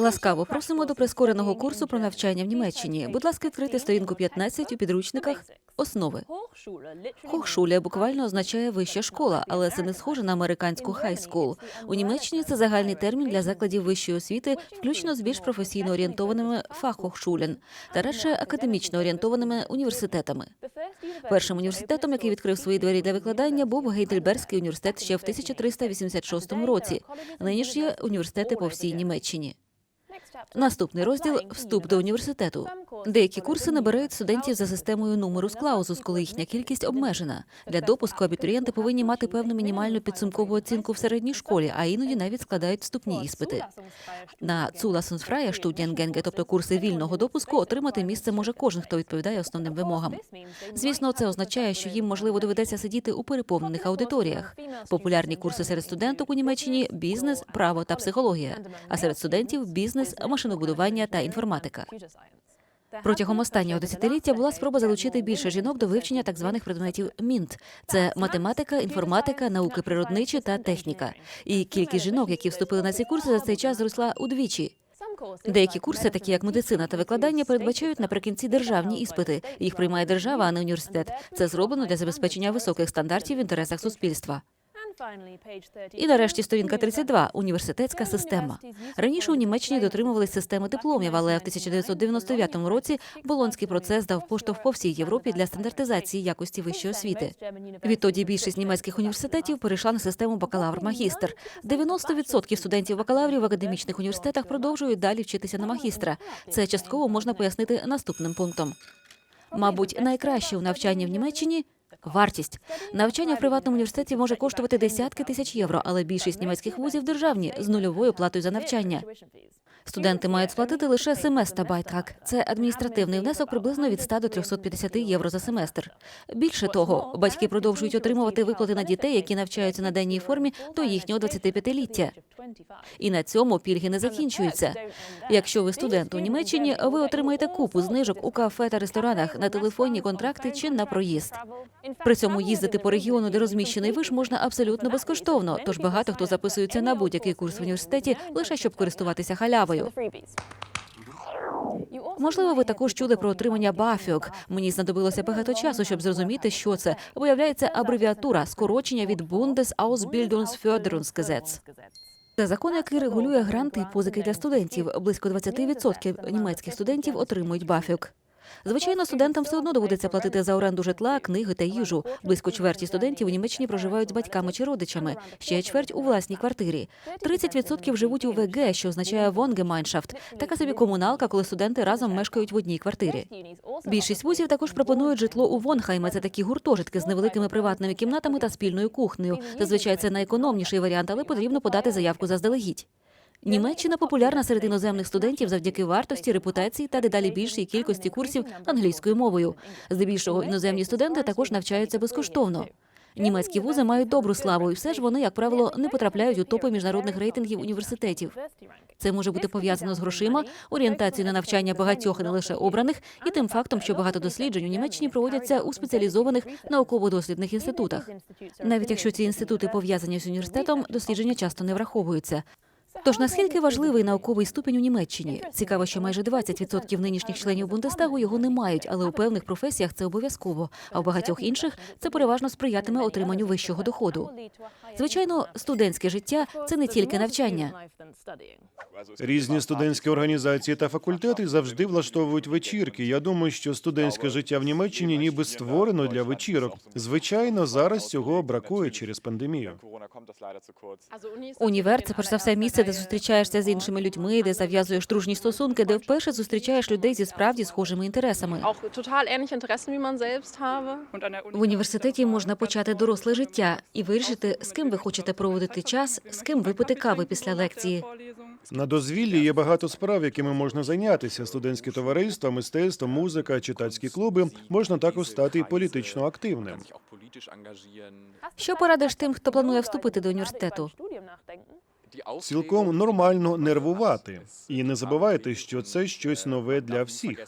Ласкаво просимо до прискореного курсу про навчання в Німеччині. Будь ласка, відкрийте сторінку 15 у підручниках основи. Хохшуля буквально означає вища школа, але це не схоже на американську хай-скул. У Німеччині це загальний термін для закладів вищої освіти, включно з більш професійно орієнтованими фахохшулен та радше академічно орієнтованими університетами. Першим університетом, який відкрив свої двері для викладання, був Гейдельбергський університет ще в 1386 році. Нині ж є університети по всій Німеччині. Наступний розділ вступ до університету. Деякі курси набирають студентів за системою нумерус клаузус, коли їхня кількість обмежена. Для допуску абітурієнти повинні мати певну мінімальну підсумкову оцінку в середній школі, а іноді навіть складають вступні іспити. На Zulassungsfreie Studiengänge, тобто курси вільного допуску, отримати місце може кожен, хто відповідає основним вимогам. Звісно, це означає, що їм можливо доведеться сидіти у переповнених аудиторіях. Популярні курси серед студенток у Німеччині бізнес, право та психологія. А серед студентів бізнес, машинобудування та інформатика. Протягом останнього десятиліття була спроба залучити більше жінок до вивчення так званих предметів МІНТ. Це математика, інформатика, науки природничі та техніка. І кількість жінок, які вступили на ці курси, за цей час зросла удвічі. Деякі курси, такі як медицина та викладання, передбачають наприкінці державні іспити. Їх приймає держава, а не університет. Це зроблено для забезпечення високих стандартів в інтересах суспільства. І нарешті сторінка 32 – університетська система. Раніше у Німеччині дотримувались системи дипломів, але в 1999 році болонський процес дав поштовх по всій Європі для стандартизації якості вищої освіти. Відтоді більшість німецьких університетів перейшла на систему бакалавр-магістр. 90% студентів бакалаврів в академічних університетах продовжують далі вчитися на магістра. Це частково можна пояснити наступним пунктом. Мабуть, найкраще у навчанні в Німеччині Вартість навчання в приватному університеті може коштувати десятки тисяч євро, але більшість німецьких вузів державні з нульовою платою за навчання. Студенти мають сплатити лише семестр байтрак. Це адміністративний внесок приблизно від 100 до 350 євро за семестр. Більше того, батьки продовжують отримувати виплати на дітей, які навчаються на денній формі до їхнього 25-ліття. І на цьому пільги не закінчуються. Якщо ви студент у Німеччині, ви отримаєте купу знижок у кафе та ресторанах на телефонні контракти чи на проїзд. При цьому їздити по регіону, де розміщений виш, можна абсолютно безкоштовно. Тож багато хто записується на будь-який курс в університеті лише щоб користуватися халявою. Можливо, ви також чули про отримання БАФІОК. Мені знадобилося багато часу, щоб зрозуміти, що це. Виявляється абревіатура скорочення від Bundesausbildungsförderungsgesetz. Це закон, який регулює гранти і позики для студентів. Близько 20% німецьких студентів отримують БАФІОК. Звичайно, студентам все одно доводиться платити за оренду житла, книги та їжу. Близько чверті студентів у Німеччині проживають з батьками чи родичами, ще чверть у власній квартирі. 30% живуть у ВГ, що означає Wohngemeinschaft. Така собі комуналка, коли студенти разом мешкають в одній квартирі. Більшість вузів також пропонують житло у Вонхайме. Це такі гуртожитки з невеликими приватними кімнатами та спільною кухнею. Зазвичай це найекономніший варіант, але потрібно подати заявку заздалегідь. Німеччина популярна серед іноземних студентів завдяки вартості, репутації та дедалі більшій кількості курсів англійською мовою. Здебільшого іноземні студенти також навчаються безкоштовно. Німецькі вузи мають добру славу, і все ж вони, як правило, не потрапляють у топи міжнародних рейтингів університетів. Це може бути пов'язано з грошима, орієнтацією на навчання багатьох не лише обраних, і тим фактом, що багато досліджень у Німеччині проводяться у спеціалізованих науково-дослідних інститутах. Навіть якщо ці інститути пов'язані з університетом, дослідження часто не враховуються. Тож наскільки важливий науковий ступінь у Німеччині? Цікаво, що майже 20% нинішніх членів Бундестагу його не мають, але у певних професіях це обов'язково. А в багатьох інших це переважно сприятиме отриманню вищого доходу. Звичайно, студентське життя це не тільки навчання. Різні студентські організації та факультети завжди влаштовують вечірки. Я думаю, що студентське життя в Німеччині ніби створено для вечірок. Звичайно, зараз цього бракує через пандемію. Універ це перш за все місце, де зустрічаєшся з іншими людьми, де зав'язуєш дружні стосунки, де вперше зустрічаєш людей зі справді схожими інтересами. В університеті можна почати доросле життя і вирішити, з ким ви хочете проводити час, з ким випити кави після лекції. На дозвіллі є багато справ, якими можна зайнятися: студентське товариство, мистецтво, музика, читацькі клуби. Можна також стати і політично активним. Що порадиш тим, хто планує вступити до університету? Цілком нормально нервувати. І не забувайте, що це щось нове для всіх.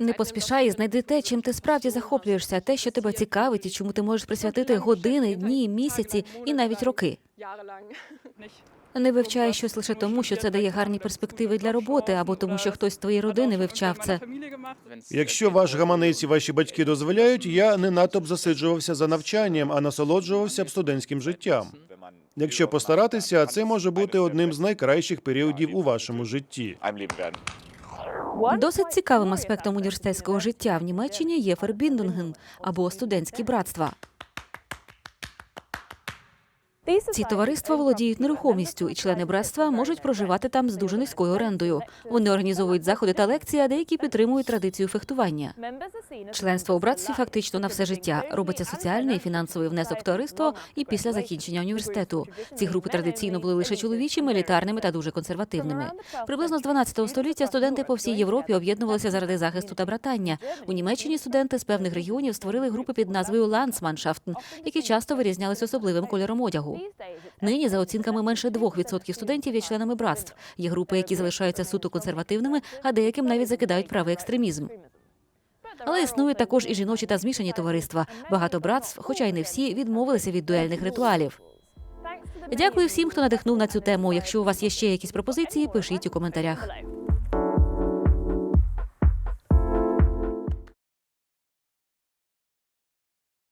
Не поспішай і знайди те, чим ти справді захоплюєшся, те, що тебе цікавить, і чому ти можеш присвятити години, дні, місяці і навіть роки. Не вивчає щось лише тому, що це дає гарні перспективи для роботи, або тому, що хтось з твоєї родини вивчав це. Якщо ваш гаманець і ваші батьки дозволяють, я не надто б засиджувався за навчанням, а насолоджувався б студентським життям. Якщо постаратися, це може бути одним з найкращих періодів у вашому житті. Досить цікавим аспектом університетського життя в Німеччині є Фербіндунген або студентські братства. Ці товариства володіють нерухомістю, і члени братства можуть проживати там з дуже низькою орендою. Вони організовують заходи та лекції, а деякі підтримують традицію фехтування. Членство у братстві фактично на все життя робиться соціальний і фінансовий внесок в товариство і після закінчення університету. Ці групи традиційно були лише чоловічими, елітарними та дуже консервативними. Приблизно з 12 століття студенти по всій Європі об'єднувалися заради захисту та братання. У Німеччині студенти з певних регіонів створили групи під назвою Ландсманшафтен, які часто вирізнялися особливим кольором одягу. Нині, за оцінками, менше 2% студентів є членами братств. Є групи, які залишаються суто консервативними, а деяким навіть закидають правий екстремізм. Але існують також і жіночі та змішані товариства. Багато братств, хоча й не всі, відмовилися від дуельних ритуалів. Дякую всім, хто надихнув на цю тему. Якщо у вас є ще якісь пропозиції, пишіть у коментарях.